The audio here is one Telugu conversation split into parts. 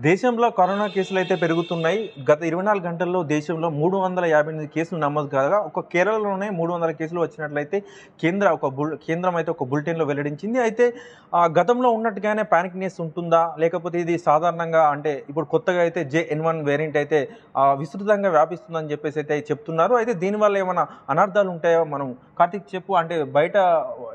దేశంలో కరోనా కేసులు అయితే పెరుగుతున్నాయి. గత ఇరవై నాలుగు గంటల్లో దేశంలో మూడు వందల యాభై ఎనిమిది కేసులు నమోదు కాగా ఒక కేరళలోనే మూడు వందల కేసులు వచ్చినట్లయితే కేంద్ర ఒక బుల్ కేంద్రం అయితే ఒక బులెటిన్లో వెల్లడించింది. అయితే ఆ, గతంలో ఉన్నట్టుగానే ప్యానిక్నెస్ ఉంటుందా? లేకపోతే ఇది సాధారణంగా అంటే ఇప్పుడు కొత్తగా అయితే జే ఎన్ వన్ వేరియంట్ అయితే విస్తృతంగా వ్యాపిస్తుందని చెప్పేసి అయితే చెప్తున్నారు. అయితే దీనివల్ల ఏమైనా అనర్థాలు ఉంటాయో మనం కార్తీక్ చెప్పు అంటే బయట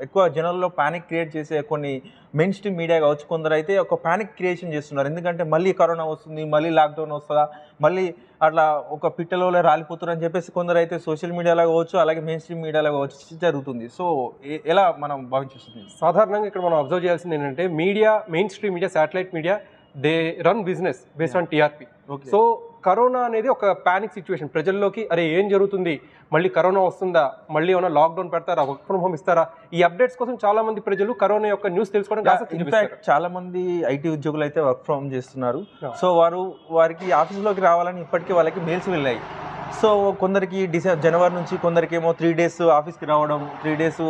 ఎక్కువ జనాల్లో ప్యానిక్ క్రియేట్ చేసే కొన్ని మెయిన్ స్ట్రీమ్ మీడియా కావచ్చు కొందరు అయితే ఒక ప్యానిక్ క్రియేషన్ చేస్తున్నారు. ఎందుకంటే మళ్ళీ కరోనా వస్తుంది మళ్ళీ లాక్డౌన్ వస్తుందా మళ్ళీ అట్లా ఒక పిట్టలో రాలిపోతున్నారు అని చెప్పేసి కొందరు అయితే సోషల్ మీడియాలో కావచ్చు అలాగే మెయిన్ స్ట్రీమ్ మీడియాలో కావచ్చు జరుగుతుంది. సో ఎలా మనం భావించేస్తుంది సాధారణంగా ఇక్కడ మనం అబ్జర్వ్ చేయాల్సింది ఏంటంటే media mainstream media satellite media they run business based on TRP okay so corona అనేది ఒక పానిక్ సిచ్యువేషన్ ప్రజల్లోకి అరే ఏం జరుగుతుంది? మళ్ళీ కరోనా వస్తుందా? మళ్ళీ ఏమైనా లాక్డౌన్ పెడతారా? వర్క్ ఫ్రమ్ హోమ్ ఇస్తారా? ఈ అప్డేట్స్ కోసం చాలా మంది ప్రజలు కరోనా యొక్క న్యూస్ తెలుసుకోవడానికి ఆసక్తి చూపిస్తారు. ఇన్ఫాక్ట్ చాలా మంది ఐటీ ఉద్యోగులు అయితే వర్క్ ఫ్రమ్ చేస్తున్నారు. Yeah. సో వారు వారికి ఆఫీస్లోకి రావాలని ఇప్పటికీ వాళ్ళకి మెయిల్స్ వెళ్ళాయి. సో కొందరికి డిసె జనవరి నుంచి కొందరికి ఏమో త్రీ డేస్ ఆఫీస్కి రావడం three days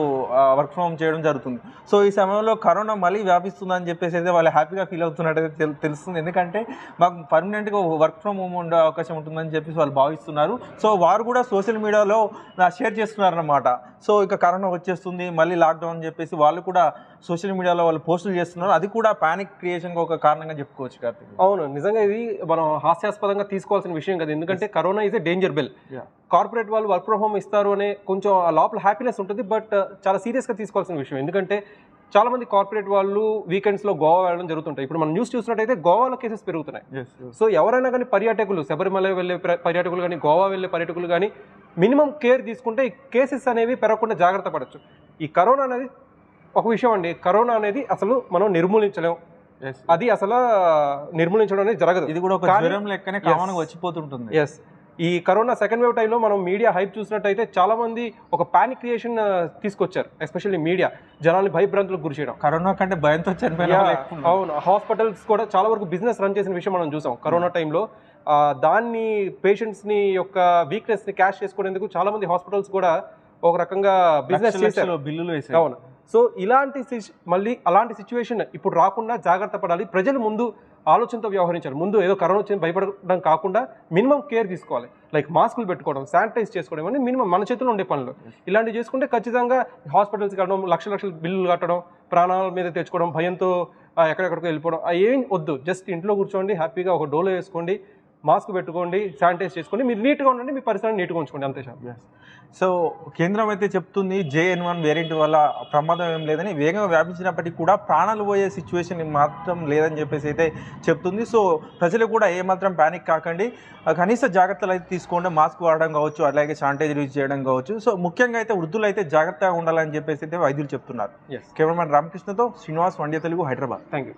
work from home చేయడం జరుగుతుంది. సో ఈ సమయంలో కరోనా మళ్ళీ వ్యాపిస్తుందని చెప్పేసి అయితే వాళ్ళు హ్యాపీగా ఫీల్ అవుతున్నట్టు తెలు- తెలుస్తుంది. ఎందుకంటే మాకు పర్మనెంట్గా వర్క్ ఫ్రమ్ హోమ్ ఉండే అవకాశం ఉంటుందని చెప్పేసి వాళ్ళు భావిస్తున్నారు. సో వారు కూడా సోషల్ మీడియాలో షేర్ చేస్తున్నారు అనమాట సో ఇక కరోనా వచ్చేస్తుంది మళ్ళీ లాక్డౌన్ అని చెప్పేసి వాళ్ళు కూడా సోషల్ మీడియాలో వాళ్ళు పోస్టులు చేస్తున్నారు. అది కూడా పానిక్ క్రియేషన్కి ఒక కారణంగా చెప్పుకోవచ్చు కార్తీక్. అవును. నిజంగా ఇది మనం హాస్యాస్పదంగా తీసుకోవాల్సిన విషయం కదా. ఎందుకంటే corona is a danger bell. Corporate వాళ్ళు వర్క్ ఫ్రమ్ హోమ్ ఇస్తారు అనే కొంచెం ఆ లోపల హ్యాపీనెస్ ఉంటుంది బట్ చాలా సీరియస్గా తీసుకోవాల్సిన విషయం. ఎందుకంటే చాలా మంది కార్పొరేట్ వాళ్ళు వీకెండ్స్లో గోవా వెళ్ళడం జరుగుతుంటాయి. ఇప్పుడు మనం న్యూస్ చూసినట్టయితే గోవాలో కేసెస్ పెరుగుతున్నాయి. సో ఎవరైనా కానీ పర్యాటకులు శబరిమల వెళ్ళే ప్ర- పర్యాటకులు కానీ గోవా వెళ్ళే పర్యాటకులు కానీ మినిమం కేర్ తీసుకుంటే ఈ కేసెస్ అనేవి పెరగకుండా జాగ్రత్త పడచ్చు. ఈ కరోనా అనేది ఒక విషయం అండి. కరోనా అనేది అసలు మనం నిర్మూలించలేం. అది అసలు నిర్మూలించడం అనేది జరగదు. ఇది కూడా ఒక జ్వరం లెక్కనే. కామన్గా వచ్చిపోతుంటుంది. ఎస్ ఈ కరోనా సెకండ్ వేవ్ టైంలో మనం మీడియా హైప్ చూసినట్టయితే చాలా మంది ఒక పానిక్ క్రియేషన్ తీసుకొచ్చారు ఎస్పెషల్లీ మీడియా జనాల్ని భయభ్రాంతులకు గురి చేయడం. కరోనా కంటే భయంతో. అవును. హాస్పిటల్స్ కూడా చాలా వరకు బిజినెస్ రన్ చేసిన విషయం మనం చూసాం కరోనా టైంలో దాన్ని పేషెంట్స్ని యొక్క వీక్నెస్ని క్యాష్ చేసుకునేందుకు చాలా మంది హాస్పిటల్స్ కూడా ఒక రకంగా బిజినెస్ చేశారు. బిల్లులు వేసారు అవును. సో ఇలాంటి మళ్ళీ అలాంటి సిచ్యువేషన్ ఇప్పుడు రాకుండా జాగ్రత్త పడాలి. ప్రజలు ముందు ఆలోచనతో వ్యవహరించాలి. ముందు ఏదో కరోనా వచ్చింది భయపడడం కాకుండా మినిమం కేర్ తీసుకోవాలి. లైక్ మాస్కులు పెట్టుకోవడం శానిటైజ్ చేసుకోవడం ఇవన్నీ మినిమం మన చేతిలో ఉండే పనులు. ఇలాంటివి చేసుకుంటే ఖచ్చితంగా హాస్పిటల్స్కి వెళ్ళడం లక్ష లక్షల బిల్లులు కట్టడం ప్రాణాల మీద తెచ్చుకోవడం భయంతో ఎక్కడెక్కడికో వెళ్ళిపోవడం ఏం వద్దు. జస్ట్ ఇంట్లో కూర్చోండి హ్యాపీగా ఒక డోలో వేసుకోండి మాస్క్ పెట్టుకోండి శానిటైజ్ చేసుకోండి మీరు నీట్గా ఉండండి మీ పరిసరాన్ని నీట్గా ఉంచుకోండి అంతే సార్. సో కేంద్రం అయితే చెప్తుంది జేఎన్ వన్ వేరియంట్ వల్ల ప్రమాదం ఏం లేదని వేగంగా వ్యాపించినప్పటికీ కూడా ప్రాణాలు పోయే సిచ్యువేషన్ మాత్రం లేదని చెప్పేసి అయితే చెప్తుంది. సో ప్రజలు కూడా ఏమాత్రం ప్యానిక్ కాకండి. కనీస జాగ్రత్తలు అయితే తీసుకోండి. మాస్క్ వాడడం కావచ్చు అలాగే శానిటైజర్ యూజ్ చేయడం కావచ్చు. సో ముఖ్యంగా అయితే వృద్ధులు అయితే జాగ్రత్తగా ఉండాలని చెప్పేసి అయితే వైద్యులు చెప్తున్నారు. కెమెరామెన్ రామకృష్ణతో శ్రీనివాస్ వండ్య తెలుగు హైదరాబాద్. Thank you